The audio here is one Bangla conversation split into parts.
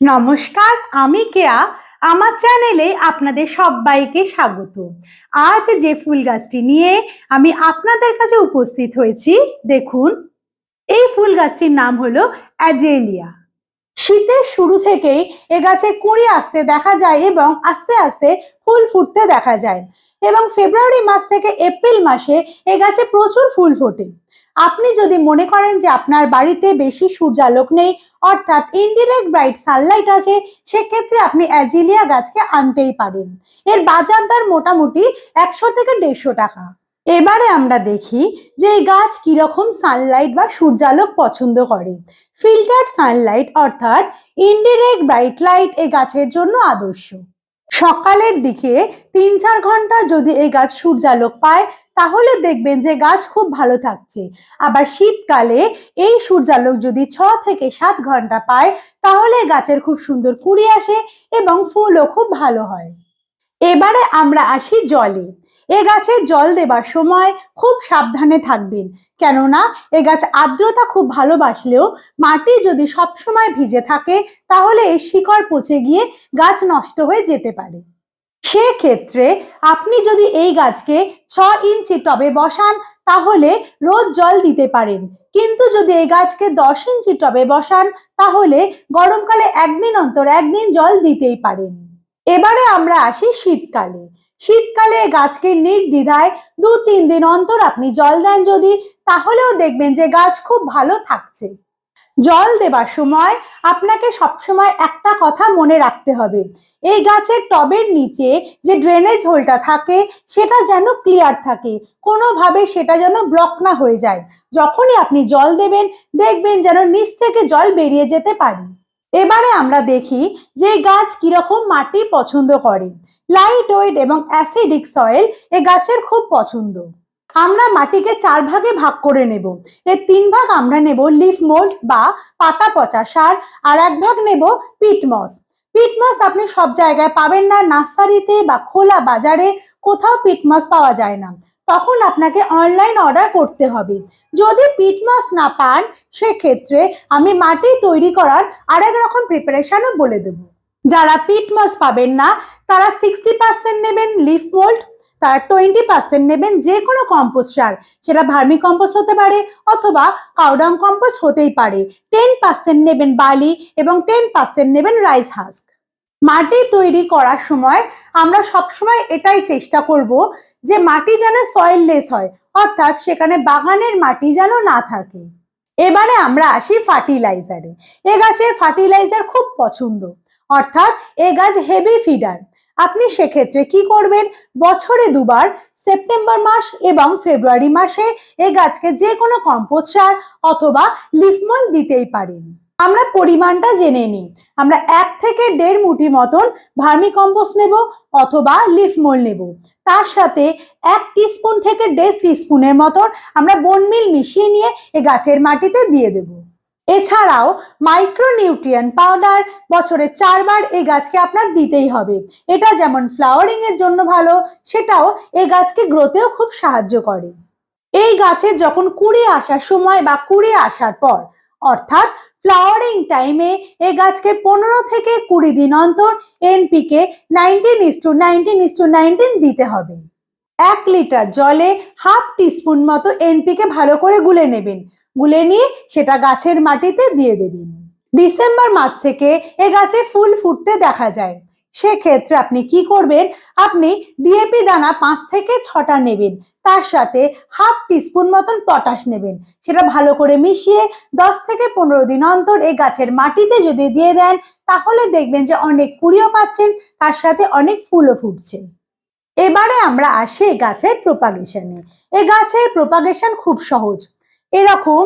নমস্কার, আমি কেয়া। আমার চ্যানেলে আপনাদের সবাইকে স্বাগত। আজ যে ফুল গাছটি নিয়ে আমি আপনাদের কাছে উপস্থিত হয়েছি, দেখুন, এই ফুল গাছটির নাম হলো অ্যাজেলিয়া। শীতের শুরু থেকেই এ গাছে কুঁড়ি আসতে দেখা যায় এবং আস্তে আস্তে ফুল ফুটতে দেখা যায়। এবং ফেব্রুয়ারি মাস থেকে এপ্রিল মাসে এ গাছে প্রচুর ফুল ফোটে। আপনি যদি মনে করেন যে আপনার বাড়িতে বেশি সূর্যালোক নেই, অর্থাৎ ইনডিরেক্ট ব্রাইট সানলাইট আছে, সেক্ষেত্রে আপনি অ্যাজিলিয়া গাছকে আনতেই পারেন। এর বাজার দর মোটামুটি একশো থেকে দেড়শো টাকা। এবারে আমরা দেখি যে এই গাছ কীরকম সানলাইট বা সূর্যালোক পছন্দ করে। ফিল্টার্ড সানলাইট অর্থাৎ ইনডিরেক্ট ব্রাইট লাইট এই গাছের জন্য আদর্শ। সকালের দিকে তিন চার ঘণ্টা যদি এই গাছ সূর্যালোক পায় তাহলে দেখবেন যে গাছ খুব ভালো থাকছে। আবার শীতকালে এই সূর্যালোক যদি ছ থেকে সাত ঘণ্টা পায়, তাহলে গাছের খুব সুন্দর কুড়ি আসে এবং ফুলও খুব ভালো হয়। এবারে আমরা আসি জলে। এ গাছে জল দেবার সময় খুব সাবধানে থাকবেন। কেননা এ গাছ আর্দ্রতা খুব ভালোবাসলেও মাটি যদি সব সময় ভিজে থাকে, তাহলে এর শিকড় পচে গিয়ে গাছ নষ্ট হয়ে যেতে পারে। সেক্ষেত্রে আপনি যদি এই গাছকে ছ ইঞ্চি টবে বসান, তাহলে রোজ জল দিতে পারেন। কিন্তু যদি এই গাছকে দশ ইঞ্চি টবে বসান, তাহলে গরমকালে একদিন অন্তর একদিন জল দিতেই পারেন। এবারে আমরা আসি শীতকালে। শীতকালে গাছকে নির্দ্বিধায় দু তিন দিন অন্তর আপনি জল দেন যদি, তাহলেও দেখবেন যে গাছ খুব ভালো থাকছে। জল দেবার সময় আপনাকে সবসময় একটা কথা মনে রাখতে হবে। এই গাছের টবের নিচে যে ড্রেনেজ হোলটা থাকে, সেটা যেন ক্লিয়ার থাকে। কোনোভাবে সেটা যেন ব্লক না হয়ে যায়। যখনই আপনি জল দেবেন, দেখবেন যেন নিচ থেকে জল বেরিয়ে যেতে পারে। এবারে আমরা দেখি যে গাছ কীরকম মাটি পছন্দ করে। লাইট ওয়েট এবং অ্যাসিডিক সয়েল এ গাছের খুব পছন্দ। আমরা মাটিকে চার ভাগে ভাগ করে নেব। এর তিন ভাগ আমরা নেব লিফ মোল্ড বা পাতা পচা সার, আর এক ভাগ নেব পিটমস পিটমস আপনি সব জায়গায় পাবেন না, নার্সারিতে বা খোলা বাজারে কোথাও পিটমস পাওয়া যায় না। তখন আপনাকে অনলাইন অর্ডার করতে হবে। যদি পিটমস না পান, সেক্ষেত্রে আমি মাটি তৈরি করার আরেক রকম প্রিপারেশনও বলে দেব। যারা পিটমস পাবেন না, তারা সিক্সটি পার্সেন্ট নেবেন লিফ মোল্ড তার টোয়েন্টি পার্সেন্ট নেবেন যে কোনো কম্পোস্ট সার। সেটা ভার্মি কম্পোস্ট হতে পারে অথবা কাউডাং কম্পোস্ট হতেই পারে। টেন পার্সেন্ট নেবেন বালি এবং টেন পার্সেন্ট নেবেন রাইস হাস্ক মাটি তৈরি করার সময় আমরা সবসময় এটাই চেষ্টা করব যে মাটি যেন সয়েললেস হয়, অর্থাৎ সেখানে বাগানের মাটি যেন না থাকে। এবারে আমরা আসি ফার্টিলাইজারে এ গাছের ফার্টিলাইজার খুব পছন্দ, অর্থাৎ এ গাছ হেভি ফিডার আপনি সেক্ষেত্রে কি করবেন? বছরে দুবার সেপ্টেম্বর মাস এবং ফেব্রুয়ারি মাসে এ গাছকে যে কোনো কম্পোস্ট সার অথবা লিফমল দিতেই পারেন। আমরা পরিমাণটা জেনে নিই। আমরা এক থেকে দেড় মুঠি মতন ভার্মি কম্পোস্ট নেব অথবা লিফমল নেব। তার সাথে এক টিস্পুন থেকে দেড় টিস্পুনের মতন আমরা বনমিল মিশিয়ে নিয়ে এ গাছের মাটিতে দিয়ে দেবো। এছাড়াও মাইক্রোনিউট্রিয়েন্ট পাউডার বছরে চারবার এই গাছকে আপনার দিতেই হবে। এটা যেমন ফ্লাওয়ারিং এর জন্য ভালো, সেটাও এই গাছকে গ্রোতেও খুব সাহায্য করে। এই গাছের যখন কুড়ি আসার সময় বা কুড়ি আসার পর, অর্থাৎ ফ্লাওয়ারিং টাইমে এই গাছকে পনেরো থেকে কুড়ি দিন অন্তর NPK nineteen is to nineteen is to nineteen দিতে হবে। এক লিটার জলে হাফ টিস্পুন মতো এনপিকে ভালো করে গুলে নেবেন। গুলে নিয়ে সেটা গাছের মাটিতে দিয়ে দেবেন। ডিসেম্বর মাস থেকে এ গাছে ফুল ফুটতে দেখা যায়। সেক্ষেত্রে আপনি কি করবেন? আপনি ডিএপি দানা পাঁচ থেকে ছটা নেবেন। তার সাথে হাফ টিস্পুন মতন পটাশ নেবেন। সেটা ভালো করে মিশিয়ে দশ থেকে পনেরো দিন অন্তর এই গাছের মাটিতে যদি দিয়ে দেন, তাহলে দেখবেন যে অনেক কুড়িও পাচ্ছেন। তার সাথে অনেক ফুলও ফুটছে। এবারে আমরা আসি এই গাছের প্রোপাগেশনে এই গাছের প্রোপাগেশন খুব সহজ। এরকম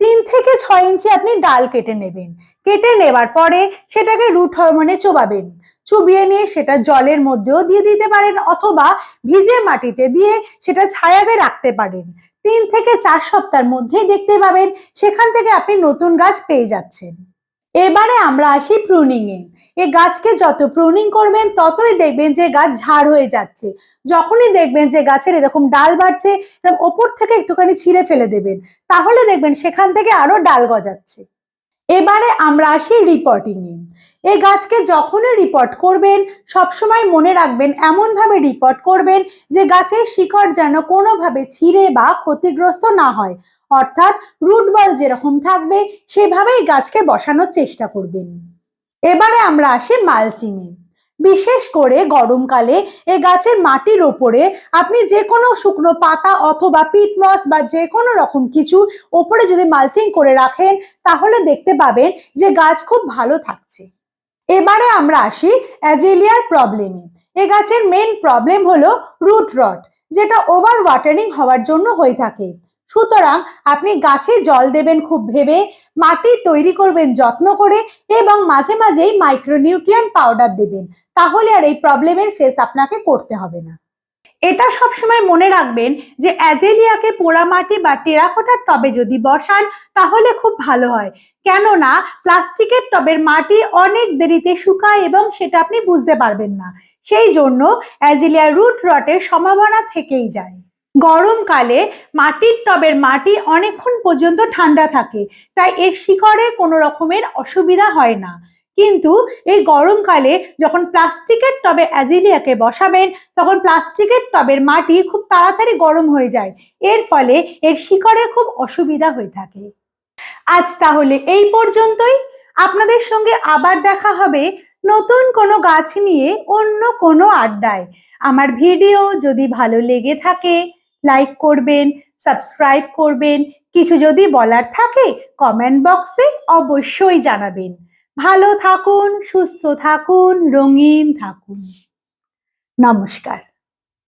তিন থেকে ছয় ইঞ্চি আপনি ডাল কেটে নেবেন। কেটে নেবার পরে সেটাকে রুট হরমোনে চোবাবেন। চুবিয়ে নিয়ে সেটা জলের মধ্যেও দিয়ে দিতে পারেন অথবা ভিজে মাটিতে দিয়ে সেটা ছায়াতে রাখতে পারেন। তিন থেকে চার সপ্তাহের মধ্যেই দেখতে পাবেন, সেখান থেকে আপনি নতুন গাছ পেয়ে যাচ্ছেন। এবারে আমরা আসি প্রুনিং এ গাছকে যত প্রুনিং করবেন, ততই দেখবেন যে গাছ ঝাড় হয়ে যাচ্ছে। যখনই দেখবেন যে গাছের এরকম ডাল বাড়ছে, এরকম ওপর থেকে একটুখানি ছিঁড়ে ফেলে দেবেন। তাহলে দেখবেন সেখান থেকে আরও ডাল গজাচ্ছে। এবারে আমরা আসি রিপোর্টিং এ। এই গাছকে যখনই রিপোর্ট করবেন, সবসময় মনে রাখবেন, এমনভাবে রিপোর্ট করবেন যে গাছের শিকড় যেন কোনোভাবে ছিঁড়ে বা ক্ষতিগ্রস্ত না হয়। অর্থাৎ রুট বল যেরকম থাকবে, সেভাবেই গাছকে বসানোর চেষ্টা করবেন। এবারে আমরা আসি মালচিং এ। বিশেষ করে গরমকালে এ গাছের মাটির ওপরে আপনি যে কোনো শুকনো পাতা অথবা পিটমস বা যে কোনো রকম কিছু ওপরে যদি মালচিং করে রাখেন, তাহলে দেখতে পাবেন যে গাছ খুব ভালো থাকছে। এবারে আমরা আসি অ্যাজেলিয়ার প্রবলেমে। এ গাছের মেন প্রবলেম হলো রুট রট, যেটা ওভার ওয়াটারিং হওয়ার জন্য হয়ে থাকে। সুতরাং আপনি গাছে জল দেবেন খুব ভেবে, মাটি তৈরি করবেন যত্ন করে এবং মাঝে মাঝেই মাইক্রোনিউট্রিয়েন্ট পাউডার দেবেন। তাহলে আর এই প্রবলেমের ফেস আপনাকে করতে হবে না। এটা সবসময় মনে রাখবেন যে অ্যাজেলিয়াকে পোড়ামাটি বা টেরাকোটার টবে যদি বসান, তাহলে খুব ভালো হয়। কেননা, প্লাস্টিকের টবের মাটি অনেক দেরিতে শুকায় এবং সেটা আপনি বুঝতে পারবেন না। সেই জন্য অ্যাজেলিয়া রুট রটের সম্ভাবনা থেকেই যায়। গরমকালে মাটির টবের মাটি অনেকক্ষণ পর্যন্ত ঠান্ডা থাকে, তাই এর শিকড়ে কোনো রকমের অসুবিধা হয় না। কিন্তু এই গরমকালে যখন প্লাস্টিকের টবে অ্যাজিলিয়াকে বসাবেন, তখন প্লাস্টিকের টবের মাটি খুব তাড়াতাড়ি গরম হয়ে যায়। এর ফলে এর শিকড়ে খুব অসুবিধা হয়ে থাকে। আজ তাহলে এই পর্যন্তই। আপনাদের সঙ্গে আবার দেখা হবে নতুন কোনো গাছ নিয়ে অন্য কোনো আড্ডায়। আমার ভিডিও যদি ভালো লেগে থাকে লাইক করবেন সাবস্ক্রাইব করবেন। কিছু যদি বলার থাকে কমেন্ট বক্সে অবশ্যই জানাবেন। ভালো থাকুন, সুস্থ থাকুন, রঙিন থাকুন। নমস্কার।